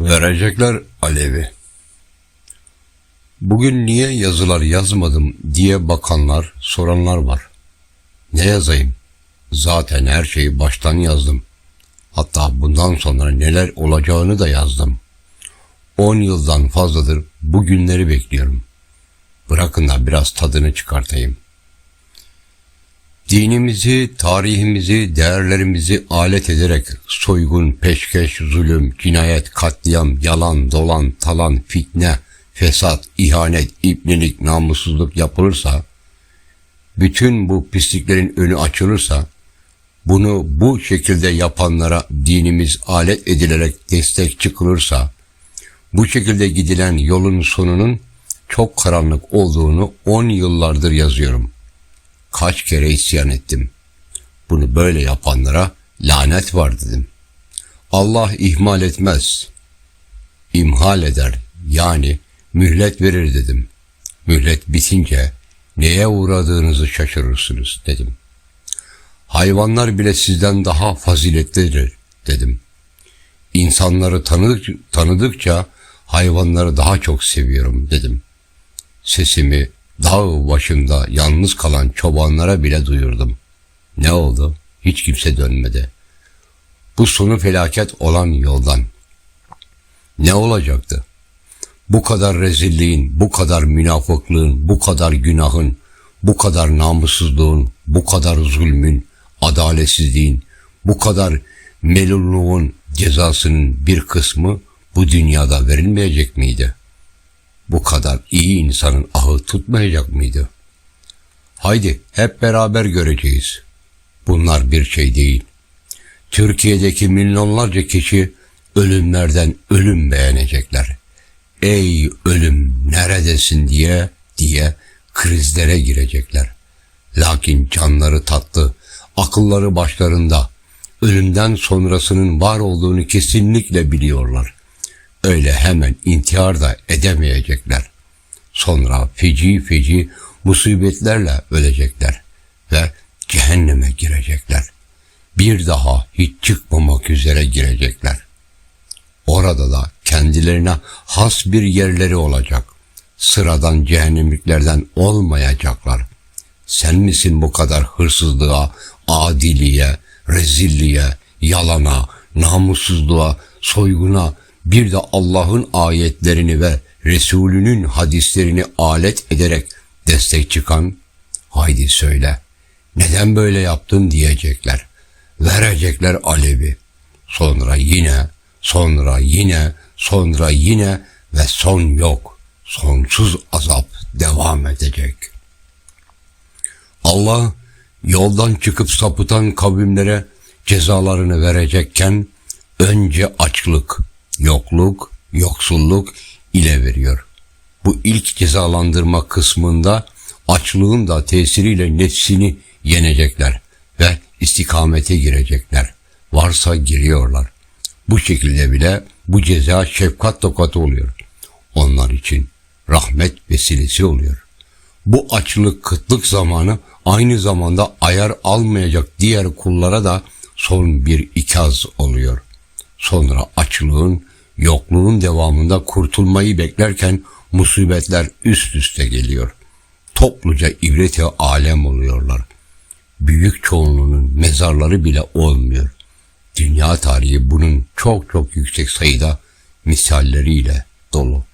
Verecekler Alevi. Bugün niye yazılar yazmadım diye bakanlar, soranlar var. Ne yazayım? Zaten her şeyi baştan yazdım. Hatta bundan sonra neler olacağını da yazdım. 10 yıldan fazladır bu günleri bekliyorum. Bırakın da biraz tadını çıkartayım. Dinimizi, tarihimizi, değerlerimizi alet ederek soygun, peşkeş, zulüm, cinayet, katliam, yalan, dolan, talan, fitne, fesat, ihanet, ibnelik, namussuzluk yapılırsa, bütün bu pisliklerin önü açılırsa, bunu bu şekilde yapanlara dinimiz alet edilerek destek çıkılırsa, bu şekilde gidilen yolun sonunun çok karanlık olduğunu 10 yıllardır yazıyorum. Kaç kere isyan ettim. Bunu böyle yapanlara lanet var dedim. Allah ihmal etmez. İmhal eder yani mühlet verir dedim. Mühlet bitince neye uğradığınızı şaşırırsınız dedim. Hayvanlar bile sizden daha faziletlidir dedim. İnsanları tanıdık, tanıdıkça hayvanları daha çok seviyorum dedim. Sesimi dağ başında yalnız kalan çobanlara bile duyurdum. Ne oldu? Hiç kimse dönmedi. Bu sonu felaket olan yoldan. Ne olacaktı? Bu kadar rezilliğin, bu kadar münafıklığın, bu kadar günahın, bu kadar namussuzluğun, bu kadar zulmün, adaletsizliğin, bu kadar melulluğun cezasının bir kısmı bu dünyada verilmeyecek miydi? Bu kadar iyi insanın ahı tutmayacak mıydı? Haydi hep beraber göreceğiz. Bunlar bir şey değil. Türkiye'deki milyonlarca kişi ölümlerden ölüm beğenecekler. Ey ölüm neredesin diye diye krizlere girecekler. Lakin canları tatlı, akılları başlarında, ölümden sonrasının var olduğunu kesinlikle biliyorlar. Öyle hemen intihar da edemeyecekler. Sonra feci feci musibetlerle ölecekler ve cehenneme girecekler. Bir daha hiç çıkmamak üzere girecekler. Orada da kendilerine has bir yerleri olacak. Sıradan cehennemliklerden olmayacaklar. Sen misin bu kadar hırsızlığa, adiliye, rezilliğe, yalana, namussuzluğa, soyguna, bir de Allah'ın ayetlerini ve Resulünün hadislerini alet ederek destek çıkan, haydi söyle, neden böyle yaptın diyecekler. Verecekler alevi. Sonra yine, sonra yine, sonra yine ve son yok. Sonsuz azap devam edecek. Allah yoldan çıkıp sapıtan kavimlere cezalarını verecekken önce açlık, yokluk, yoksulluk ile veriyor. Bu ilk cezalandırma kısmında açlığın da tesiriyle nefsini yenecekler ve istikamete girecekler. Varsa giriyorlar. Bu şekilde bile bu ceza şefkat tokatı oluyor. Onlar için rahmet vesilesi oluyor. Bu açlık kıtlık zamanı aynı zamanda ayar almayacak diğer kullara da son bir ikaz oluyor. Sonra açlığın, yokluğun devamında kurtulmayı beklerken musibetler üst üste geliyor. Topluca ibreti alem oluyorlar. Büyük çoğunluğunun mezarları bile olmuyor. Dünya tarihi bunun çok çok yüksek sayıda misalleriyle dolu.